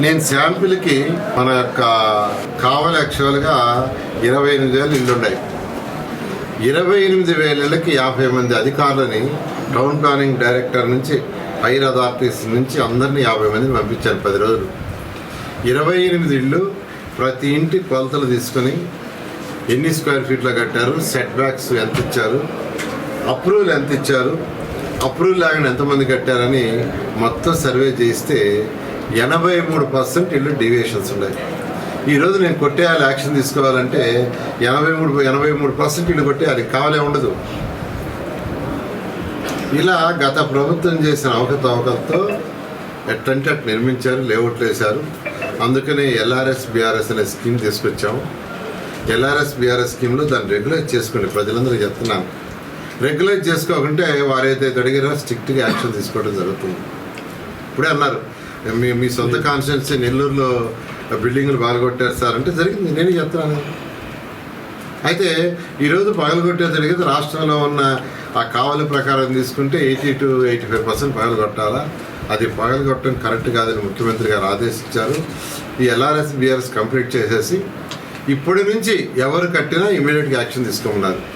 నేను శాంపిల్కి మన యొక్క కావలి యాక్చువల్గా ఇరవై ఎనిమిది వేలు ఇల్లున్నాయి ఇరవై ఎనిమిది వేలకి యాభై మంది అధికారులని టౌన్ ప్లానింగ్ డైరెక్టర్ నుంచి హైర్ అథారిటీస్ నుంచి అందరినీ యాభై మందిని పంపించాను పది రోజులు. ఇరవై ఎనిమిది ఇళ్ళు ప్రతి ఇంటి కొలతలు తీసుకొని ఎన్ని స్క్వేర్ ఫీట్లో కట్టారు సెట్ బ్యాక్స్ ఎంత ఇచ్చారు అప్రూవల్ ఎంత ఇచ్చారు అప్రూవల్ లేకుండా ఎంతమంది కట్టారని మొత్తం సర్వే చేస్తే ఎనభై మూడు పర్సెంట్ ఇల్లు డీవియేషన్స్ ఉన్నాయి. ఈరోజు నేను కొట్టేయాలి యాక్షన్ తీసుకోవాలంటే ఎనభై మూడు ఎనభై మూడు పర్సెంట్ ఇల్లు కొట్టేయాలి కావాలే ఉండదు. ఇలా గత ప్రభుత్వం చేసిన అవకతవకలతో ఎట్టంటే అట్లా నిర్మించారు లేఅవుట్లు వేశారు. అందుకనే ఎల్ఆర్ఎస్ బీఆర్ఎస్ అనే స్కీమ్ తీసుకొచ్చాము. ఎల్ఆర్ఎస్ బీఆర్ఎస్ స్కీమ్లో దాన్ని రెగ్యులేట్ చేసుకోండి ప్రజలందరూ చెప్తున్నాను. రెగ్యులేట్ చేసుకోకుంటే వారైతే అడిగారో స్ట్రిక్ట్గా యాక్షన్ తీసుకోవడం జరుగుతుంది. ఇప్పుడే అన్నారు. మీ మీ సొంత కాన్స్టిట్యున్సీ నెల్లూరులో బిల్డింగ్లు బాగా సార్ అంటే జరిగింది. నేను చెప్తున్నాను. అయితే ఈరోజు పగలగొట్టే జరిగేది. రాష్ట్రంలో ఉన్న ఆ కావలి ప్రకారం తీసుకుంటే eighty two eighty five percent పగలగొట్టాలా? అది పగలగొట్టడం కరెక్ట్ కాదని ముఖ్యమంత్రి గారు ఆదేశించారు. ఈ ఎల్ఆర్ఎస్ బిఆర్ఎస్ కంప్లీట్ చేసేసి ఇప్పటి నుంచి ఎవరు కట్టినా ఇమీడియట్గా యాక్షన్ తీసుకోమన్నారు.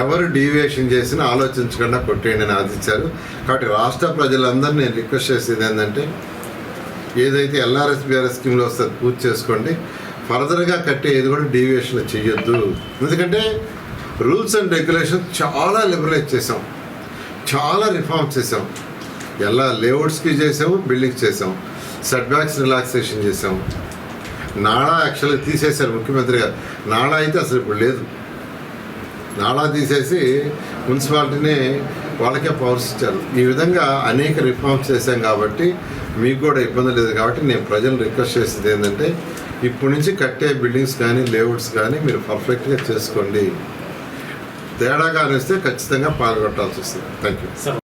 ఎవరు డీవియేషన్ చేసినా ఆలోచించకుండా కొట్టేయండి అని ఆదించారు కాబట్టి రాష్ట్ర ప్రజలందరినీ నేను రిక్వెస్ట్ చేసేది ఏంటంటే ఏదైతే ఎల్ఆర్ఎస్ బీఆర్ఎస్ స్కీమ్లో వస్తుంది పూర్తి చేసుకోండి. ఫర్దర్గా కట్టే ఏది కూడా డీవియేషన్ చేయొద్దు ఎందుకంటే రూల్స్ అండ్ రెగ్యులేషన్ చాలా లిబరలైజ్ చేసాం చాలా రిఫార్మ్స్ చేసాం ఎలా లేఅవుట్స్కి చేసాము బిల్డింగ్స్ చేసాం సెట్ బ్యాక్స్ రిలాక్సేషన్ చేసాం నాడా యాక్చువల్గా తీసేశారు ముఖ్యమంత్రి గారు. నాడా అయితే అసలు ఇప్పుడు లేదు. నాళా తీసేసి మున్సిపాలిటీని వాళ్ళకే పవర్స్ ఇచ్చారు. ఈ విధంగా అనేక రిఫార్మ్స్ చేశాం కాబట్టి మీకు కూడా ఇబ్బంది లేదు కాబట్టి నేను ప్రజలు రిక్వెస్ట్ చేసేది ఏంటంటే ఇప్పటి నుంచి కట్టే బిల్డింగ్స్ కానీ లేఅవుట్స్ కానీ మీరు పర్ఫెక్ట్గా చేసుకోండి. తేడాగా అనిస్తే ఖచ్చితంగా పాల్గొట్టాల్సి వస్తుంది. Thank you sir